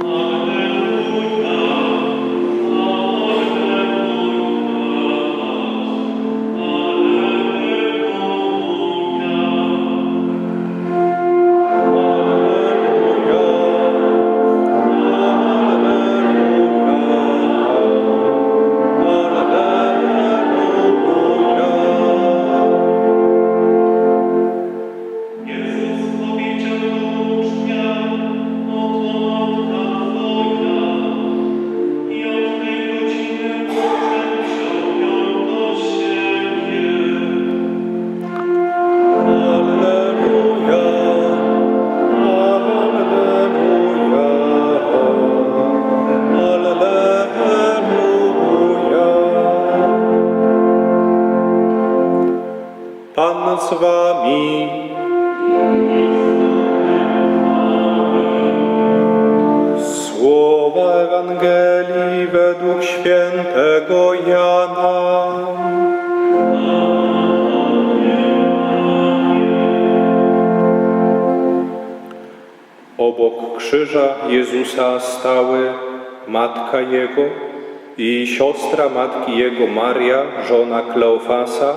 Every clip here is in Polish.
Jezus Ewangelii według świętego Jana. Obok krzyża Jezusa stały matka Jego i siostra matki Jego Maria, żona Kleofasa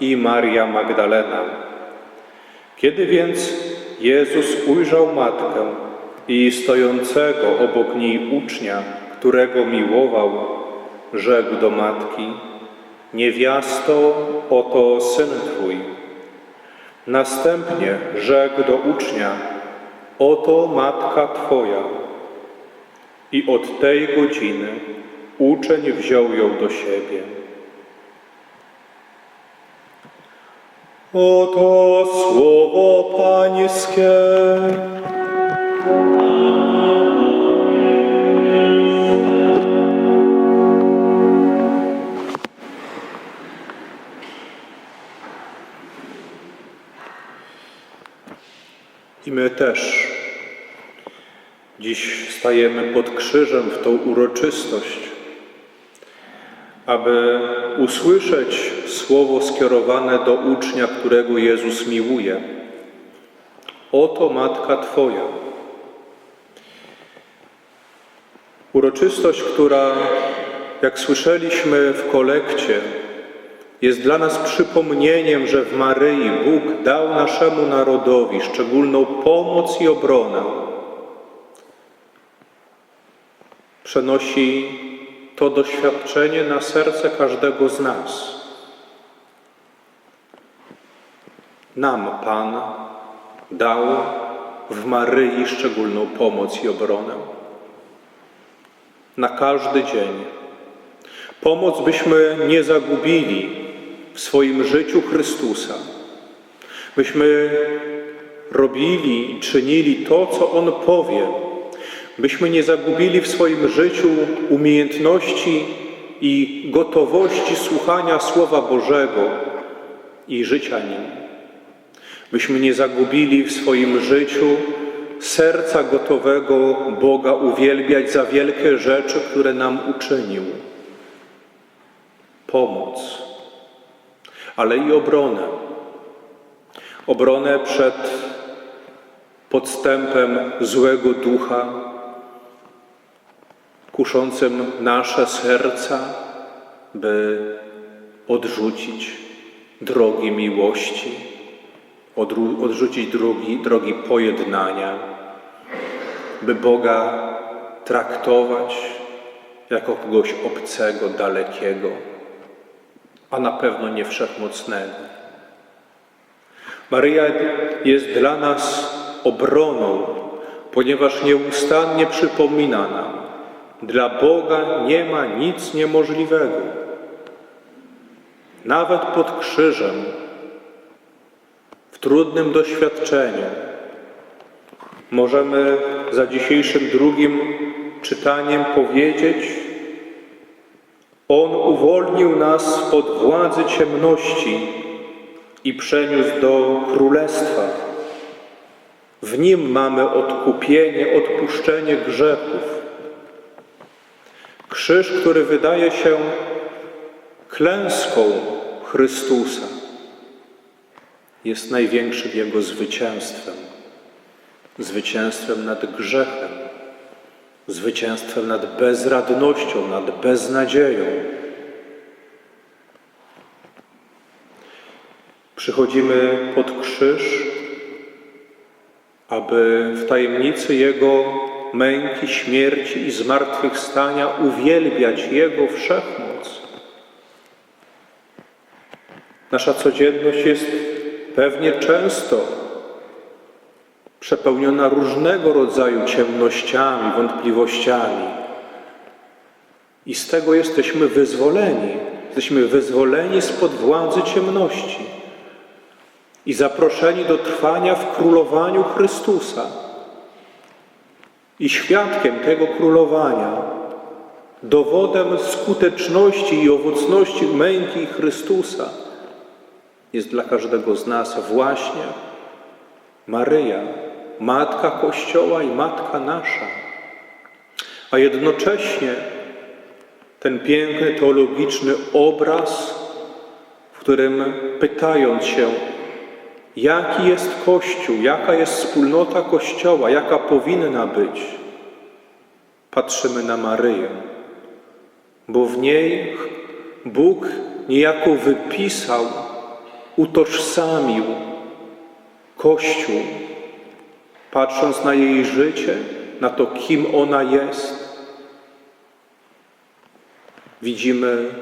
i Maria Magdalena. Kiedy więc Jezus ujrzał matkę i stojącego obok niej ucznia, którego miłował, rzekł do matki, niewiasto, oto syn Twój. Następnie rzekł do ucznia, Oto matka Twoja. I od tej godziny uczeń wziął ją do siebie. Oto słowo Pańskie. Stajemy pod krzyżem w tą uroczystość, aby usłyszeć słowo skierowane do ucznia, którego Jezus miłuje. Oto matka Twoja. Uroczystość, która, jak słyszeliśmy w kolekcie, jest dla nas przypomnieniem, że w Maryi Bóg dał naszemu narodowi szczególną pomoc i obronę. Przenosi to doświadczenie na serce każdego z nas. Nam Pan dał w Maryi szczególną pomoc i obronę. Na każdy dzień. Pomoc byśmy nie zagubili w swoim życiu Chrystusa. Byśmy robili i czynili to, co On powie. Byśmy nie zagubili w swoim życiu umiejętności i gotowości słuchania Słowa Bożego i życia nim. Byśmy nie zagubili w swoim życiu serca gotowego Boga uwielbiać za wielkie rzeczy, które nam uczynił. Pomoc, ale i obronę. Obronę przed podstępem złego ducha, kuszącym nasze serca, by odrzucić drogi miłości, odrzucić drogi, drogi pojednania, by Boga traktować jako kogoś obcego, dalekiego, a na pewno nie wszechmocnego. Maryja jest dla nas obroną, ponieważ nieustannie przypomina nam, dla Boga nie ma nic niemożliwego. Nawet pod krzyżem, w trudnym doświadczeniu, możemy za dzisiejszym drugim czytaniem powiedzieć: On uwolnił nas spod władzy ciemności i przeniósł do królestwa. W nim mamy odkupienie, odpuszczenie grzechów. Krzyż, który wydaje się klęską Chrystusa, jest największym Jego zwycięstwem. Zwycięstwem nad grzechem, zwycięstwem nad bezradnością, nad beznadzieją. Przychodzimy pod krzyż, aby w tajemnicy Jego męki, śmierci i zmartwychwstania uwielbiać Jego wszechmoc. Nasza codzienność jest pewnie często przepełniona różnego rodzaju ciemnościami, wątpliwościami. I z tego jesteśmy wyzwoleni. Jesteśmy wyzwoleni spod władzy ciemności i zaproszeni do trwania w królowaniu Chrystusa. I świadkiem tego królowania, dowodem skuteczności i owocności męki Chrystusa jest dla każdego z nas właśnie Maryja, Matka Kościoła i Matka nasza. A jednocześnie ten piękny teologiczny obraz, w którym pytając się, jaki jest Kościół, jaka jest wspólnota Kościoła, jaka powinna być, patrzymy na Maryję, bo w niej Bóg niejako wypisał, utożsamił Kościół, patrząc na jej życie, na to, kim ona jest, widzimy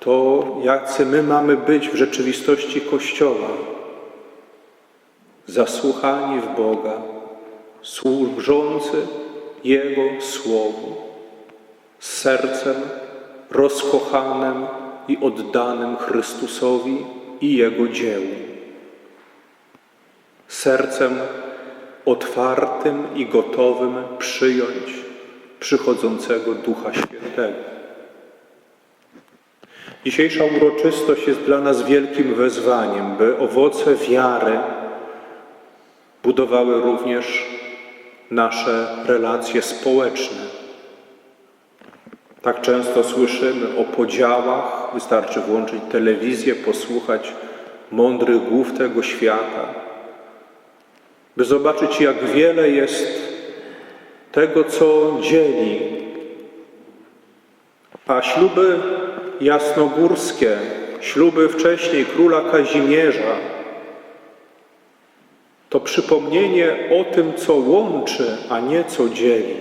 to, jacy my mamy być w rzeczywistości Kościoła. Zasłuchani w Boga, służący Jego Słowu, z sercem rozkochanym i oddanym Chrystusowi i Jego dziełu sercem otwartym i gotowym przyjąć przychodzącego Ducha Świętego. Dzisiejsza uroczystość jest dla nas wielkim wezwaniem, by owoce wiary budowały również nasze relacje społeczne. Tak często słyszymy o podziałach, wystarczy włączyć telewizję, posłuchać mądrych głów tego świata by zobaczyć, jak wiele jest tego, co dzieli. A śluby jasnogórskie, śluby wcześniej króla Kazimierza, to przypomnienie o tym, co łączy, a nie co dzieli.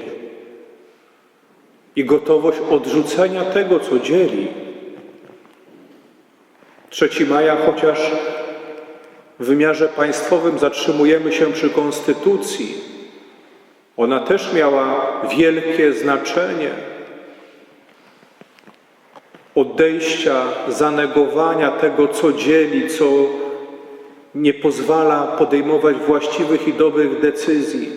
I gotowość odrzucenia tego, co dzieli. 3 maja, chociaż w wymiarze państwowym zatrzymujemy się przy konstytucji. Ona też miała wielkie znaczenie odejścia, zanegowania tego, co dzieli, co nie pozwala podejmować właściwych i dobrych decyzji.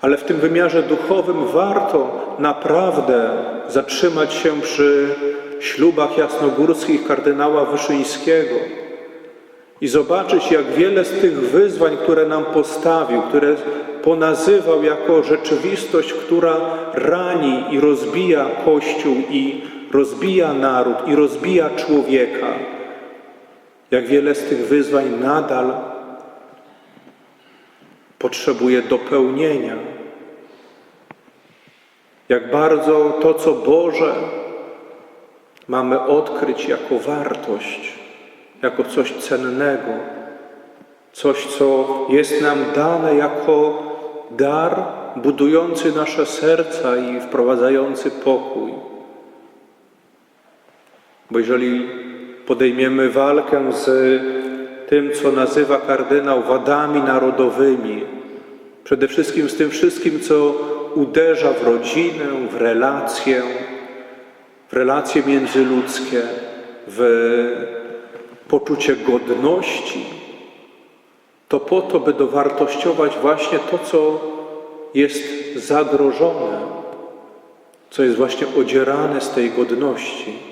Ale w tym wymiarze duchowym warto naprawdę zatrzymać się przy ślubach jasnogórskich kardynała Wyszyńskiego i zobaczyć, jak wiele z tych wyzwań, które nam postawił, które ponazywał jako rzeczywistość, która rani i rozbija Kościół, i rozbija naród, i rozbija człowieka, jak wiele z tych wyzwań nadal potrzebuje dopełnienia. Jak bardzo to, co Boże, mamy odkryć jako wartość jako coś cennego, coś, co jest nam dane jako dar budujący nasze serca i wprowadzający pokój. Bo jeżeli podejmiemy walkę z tym, co nazywa kardynał wadami narodowymi, przede wszystkim z tym wszystkim, co uderza w rodzinę, w relacje, w relacje międzyludzkie, w poczucie godności, to po to, by dowartościować właśnie to, co jest zagrożone, co jest właśnie odzierane z tej godności.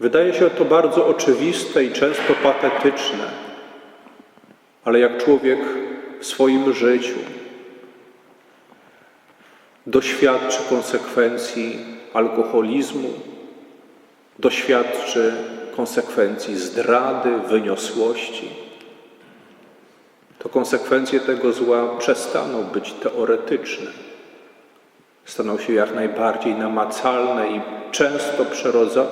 Wydaje się to bardzo oczywiste i często patetyczne, ale jak człowiek w swoim życiu doświadczy konsekwencji alkoholizmu, doświadczy konsekwencji zdrady, wyniosłości, to konsekwencje tego zła przestaną być teoretyczne. Staną się jak najbardziej namacalne i często przerodza,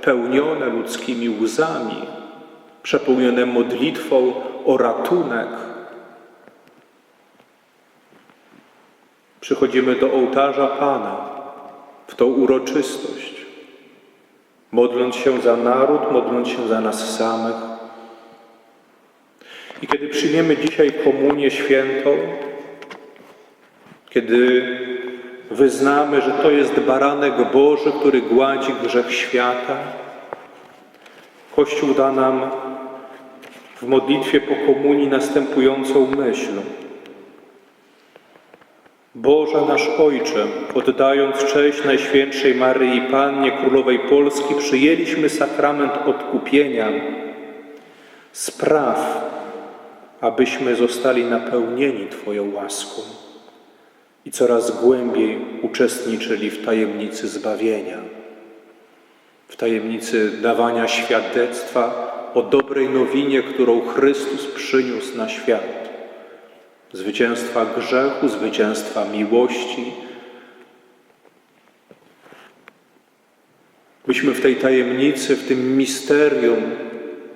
przepełnione ludzkimi łzami, przepełnione modlitwą o ratunek. Przychodzimy do ołtarza Pana w tą uroczystość, modląc się za naród, modląc się za nas samych. I kiedy przyjmiemy dzisiaj komunię świętą, kiedy wyznamy, że to jest baranek Boży, który gładzi grzech świata, Kościół da nam w modlitwie po komunii następującą myśl. Boże nasz Ojcze, oddając cześć Najświętszej Maryi Pannie Królowej Polski, przyjęliśmy sakrament odkupienia. Spraw, abyśmy zostali napełnieni Twoją łaską i coraz głębiej uczestniczyli w tajemnicy zbawienia, w tajemnicy dawania świadectwa o dobrej nowinie, którą Chrystus przyniósł na świat. Zwycięstwa grzechu, zwycięstwa miłości. Byśmy w tej tajemnicy, w tym misterium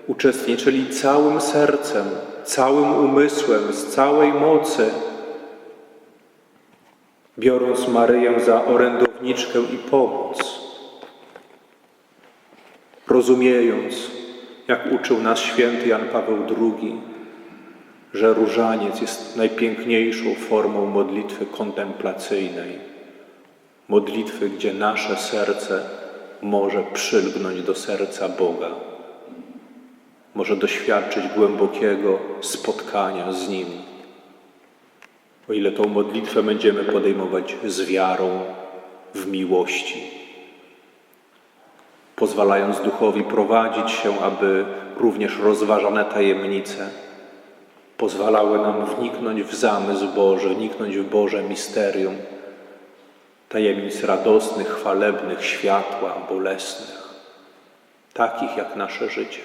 uczestniczyli całym sercem, całym umysłem, z całej mocy, biorąc Maryję za orędowniczkę i pomoc, rozumiejąc, jak uczył nas święty Jan Paweł II, że różaniec jest najpiękniejszą formą modlitwy kontemplacyjnej, modlitwy, gdzie nasze serce może przylgnąć do serca Boga, może doświadczyć głębokiego spotkania z Nim. O ile tą modlitwę będziemy podejmować z wiarą, w miłości, pozwalając Duchowi prowadzić się, aby również rozważane tajemnice pozwalały nam wniknąć w zamysł Boży, wniknąć w Boże misterium, tajemnic radosnych, chwalebnych, światła, bolesnych, takich jak nasze życie.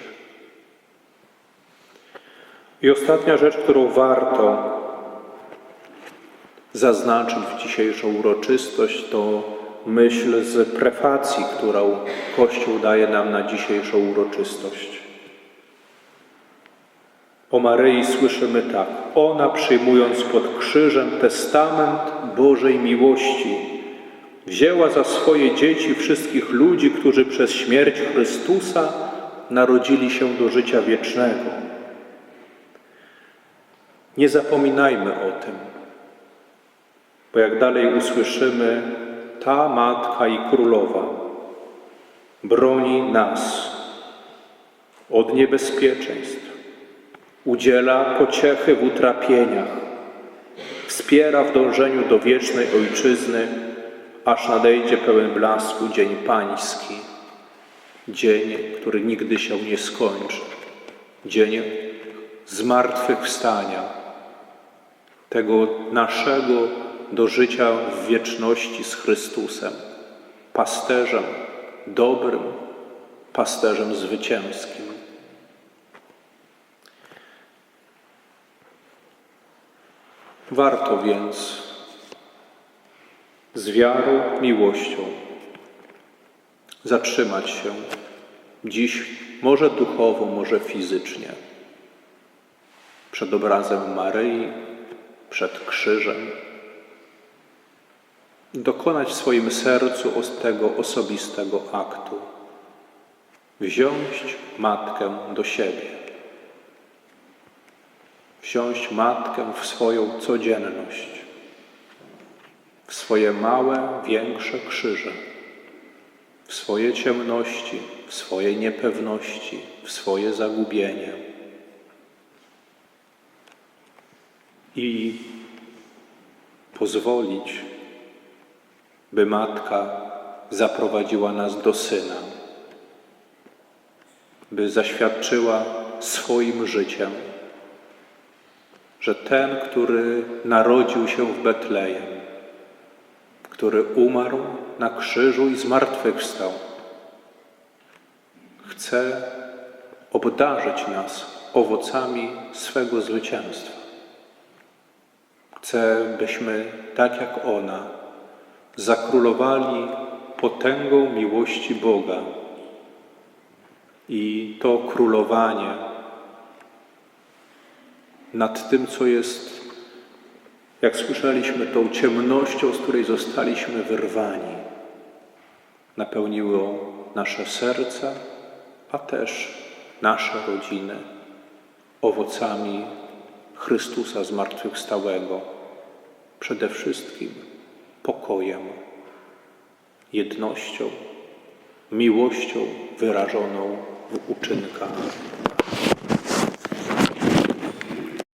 I ostatnia rzecz, którą warto zaznaczyć w dzisiejszą uroczystość, to myśl z prefacji, którą Kościół daje nam na dzisiejszą uroczystość. O Maryi słyszymy tak. Ona przyjmując pod krzyżem testament Bożej miłości, wzięła za swoje dzieci wszystkich ludzi, którzy przez śmierć Chrystusa narodzili się do życia wiecznego. Nie zapominajmy o tym, bo jak dalej usłyszymy, ta Matka i Królowa broni nas od niebezpieczeństw, udziela pociechy w utrapieniach, wspiera w dążeniu do wiecznej Ojczyzny, aż nadejdzie pełen blasku Dzień Pański, dzień, który nigdy się nie skończy, dzień zmartwychwstania, tego naszego do życia w wieczności z Chrystusem, pasterzem dobrym, pasterzem zwycięskim. Warto więc z wiarą, miłością zatrzymać się dziś, może duchowo, może fizycznie, przed obrazem Maryi, przed krzyżem, dokonać w swoim sercu tego osobistego aktu, wziąć matkę do siebie. Wziąć Matkę w swoją codzienność, w swoje małe, większe krzyże, w swoje ciemności, w swoje niepewności, w swoje zagubienie. I pozwolić, by Matka zaprowadziła nas do Syna, by zaświadczyła swoim życiem, że ten, który narodził się w Betlejem, który umarł na krzyżu i zmartwychwstał, chce obdarzyć nas owocami swego zwycięstwa. Chcę, byśmy, tak jak ona, zakrólowali potęgą miłości Boga. I to królowanie nad tym, co jest, jak słyszeliśmy, tą ciemnością, z której zostaliśmy wyrwani, napełniło nasze serca, a też nasze rodziny owocami Chrystusa zmartwychwstałego, przede wszystkim pokojem, jednością, miłością wyrażoną w uczynkach.